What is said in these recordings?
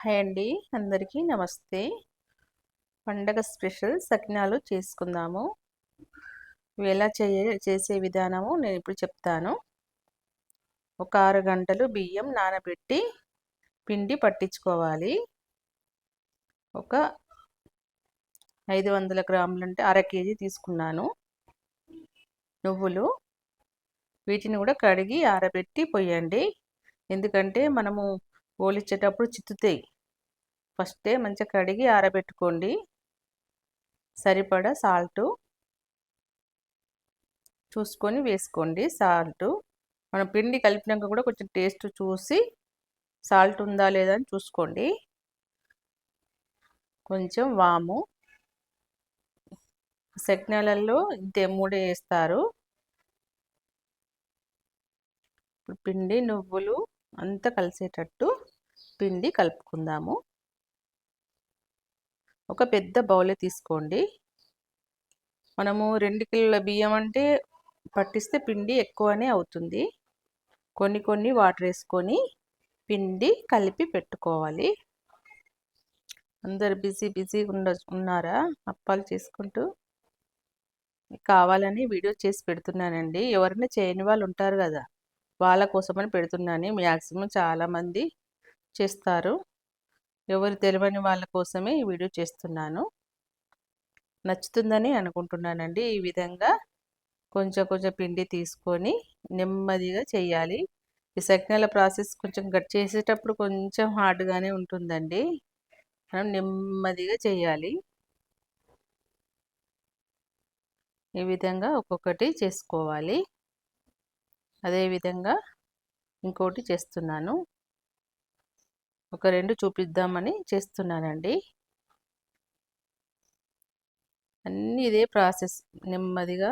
Hi అండి. అందరికీ నమస్తే. పండగ స్పెషల్ సకినాలు చేసుకుందాము. ఇవి ఎలా చేయ చేసే విధానము నేను ఇప్పుడు చెప్తాను. ఒక ఆరు గంటలు బియ్యం నానబెట్టి పిండి పట్టించుకోవాలి. ఒక ఐదు వందల గ్రాములు అంటే అర కేజీ తీసుకున్నాను. నువ్వులు వీటిని కూడా కడిగి ఆరబెట్టి పోయండి ఎందుకంటే మనము పోలిచ్చేటప్పుడు చిత్తుతాయి. ఫస్టే మంచిగా కడిగి ఆరబెట్టుకోండి. సరిపడా సాల్టు. చూసుకొని వేసుకోండి సాల్టు. మనం పిండి కలిపినాక కూడా కొంచెం టేస్ట్ చూసి సాల్ట్ ఉందా లేదా అని చూసుకోండి. కొంచెం వాము. సెక్నాలలో ఇంతే మూడు వేస్తారు. పిండి నువ్వులు అంతా కలిసేటట్టు పిండి కలుపుకుందాము. ఒక పెద్ద బౌలే తీసుకోండి. మనము రెండు కిలోల బియ్యం అంటే పట్టిస్తే పిండి ఎక్కువనే అవుతుంది. కొన్ని కొన్ని వాటర్ వేసుకొని పిండి కలిపి పెట్టుకోవాలి. అందరు బిజీ బిజీగా ఉండ ఉన్నారా? అప్పాలు చేసుకుంటూ కావాలని వీడియో చేసి పెడుతున్నానండి. ఎవరైనా చేయని వాళ్ళు ఉంటారు కదా. వాళ్ళ కోసమని పెడుతున్నాను. మ్యాక్సిమం చాలామంది చేస్తారు. ఎవరు తెలియని వాళ్ళ కోసమే ఈ వీడియో చేస్తున్నాను. నచ్చుతుందని అనుకుంటున్నానండి. ఈ విధంగా కొంచెం కొంచెం పిండి తీసుకొని నెమ్మదిగా చేయాలి. ఈ సకినాల ప్రాసెస్ కొంచెం గట్ చేసేటప్పుడు కొంచెం హార్డ్గానే ఉంటుందండి. మనం నెమ్మదిగా చేయాలి. ఈ విధంగా ఒక్కొక్కటి చేసుకోవాలి. అదేవిధంగా ఇంకోటి చేస్తున్నాను. ఒక రెండు చూపిద్దామని చేస్తున్నానండి. అన్నీ ఇదే ప్రాసెస్ నెమ్మదిగా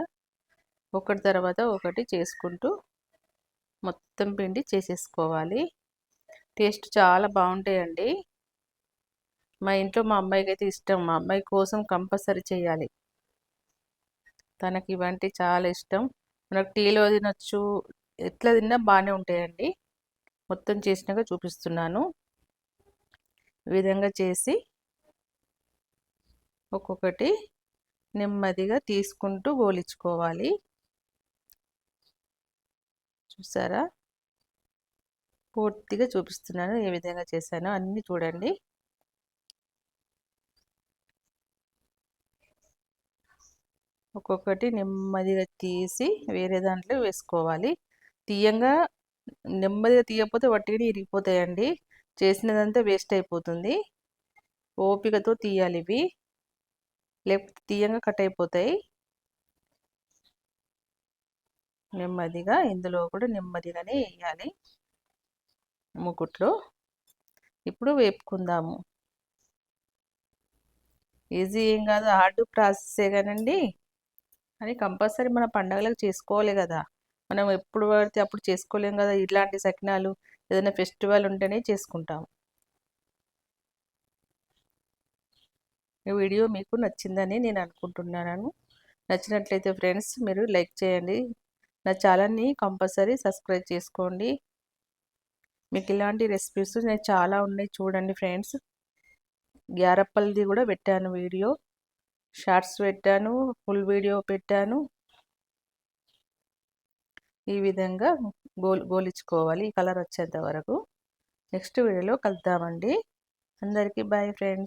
ఒకటి తర్వాత ఒకటి చేసుకుంటూ మొత్తం పిండి చేసేసుకోవాలి. టేస్ట్ చాలా బాగుంటాయండి. మా ఇంట్లో మా అమ్మాయికి అయితే ఇష్టం. మా అమ్మాయి కోసం కంపల్సరీ చేయాలి. తనకి ఇవంటి చాలా ఇష్టం. మనకు టీలో తినొచ్చు ఎట్లా తిన్నా బాగానే ఉంటాయండి. మొత్తం చేసినాక చూపిస్తున్నాను. విధంగా చేసి ఒక్కొక్కటి నెమ్మదిగా తీసుకుంటూ గోలించుకోవాలి. చూసారా? పూర్తిగా చూపిస్తున్నాను ఏ విధంగా చేశానో అన్నీ చూడండి. ఒక్కొక్కటి నెమ్మదిగా తీసి వేరే దాంట్లో వేసుకోవాలి. తీయంగా నెమ్మదిగా తీయకపోతే వట్టిగా ఇరిగిపోతాయండి. చేసినదంతా వేస్ట్ అయిపోతుంది. ఓపికతో తీయాలి ఇవి. లేకపోతే తీయంగా కట్ అయిపోతాయి. నెమ్మదిగా ఇందులో కూడా నెమ్మదిగానే వేయాలి. ముకుట్లో ఇప్పుడు వేపుకుందాము. ఈజీ ఏం కాదు. హార్డ్ ప్రాసెసే కానండి. అని కంపల్సరీ మన పండగలకు చేసుకోవాలి కదా. మనం ఎప్పుడు పడితే అప్పుడు చేసుకోలేం కదా ఇలాంటి సకినాలు. ఏదైనా ఫెస్టివల్ ఉంటేనే చేసుకుంటాం ఈ వీడియో మీకు నచ్చిందని నేను అనుకుంటున్నాను. నచ్చినట్లయితే ఫ్రెండ్స్ మీరు లైక్ చేయండి. నా ఛానల్ని కంపల్సరీ సబ్స్క్రైబ్ చేసుకోండి. మీకు ఇలాంటి రెసిపీస్ నేను చాలా ఉన్నాయి చూడండి ఫ్రెండ్స్. గ్యారప్పల్ది కూడా పెట్టాను వీడియో. షార్ట్స్ పెట్టాను ఫుల్ వీడియో పెట్టాను. ఈ విధంగా గోల్ గోలించుకోవాలి. ఈ కలర్ వచ్చేంత వరకు. నెక్స్ట్ వీడియోలో కలుద్దామండి. అందరికీ బాయ్ ఫ్రెండ్స్.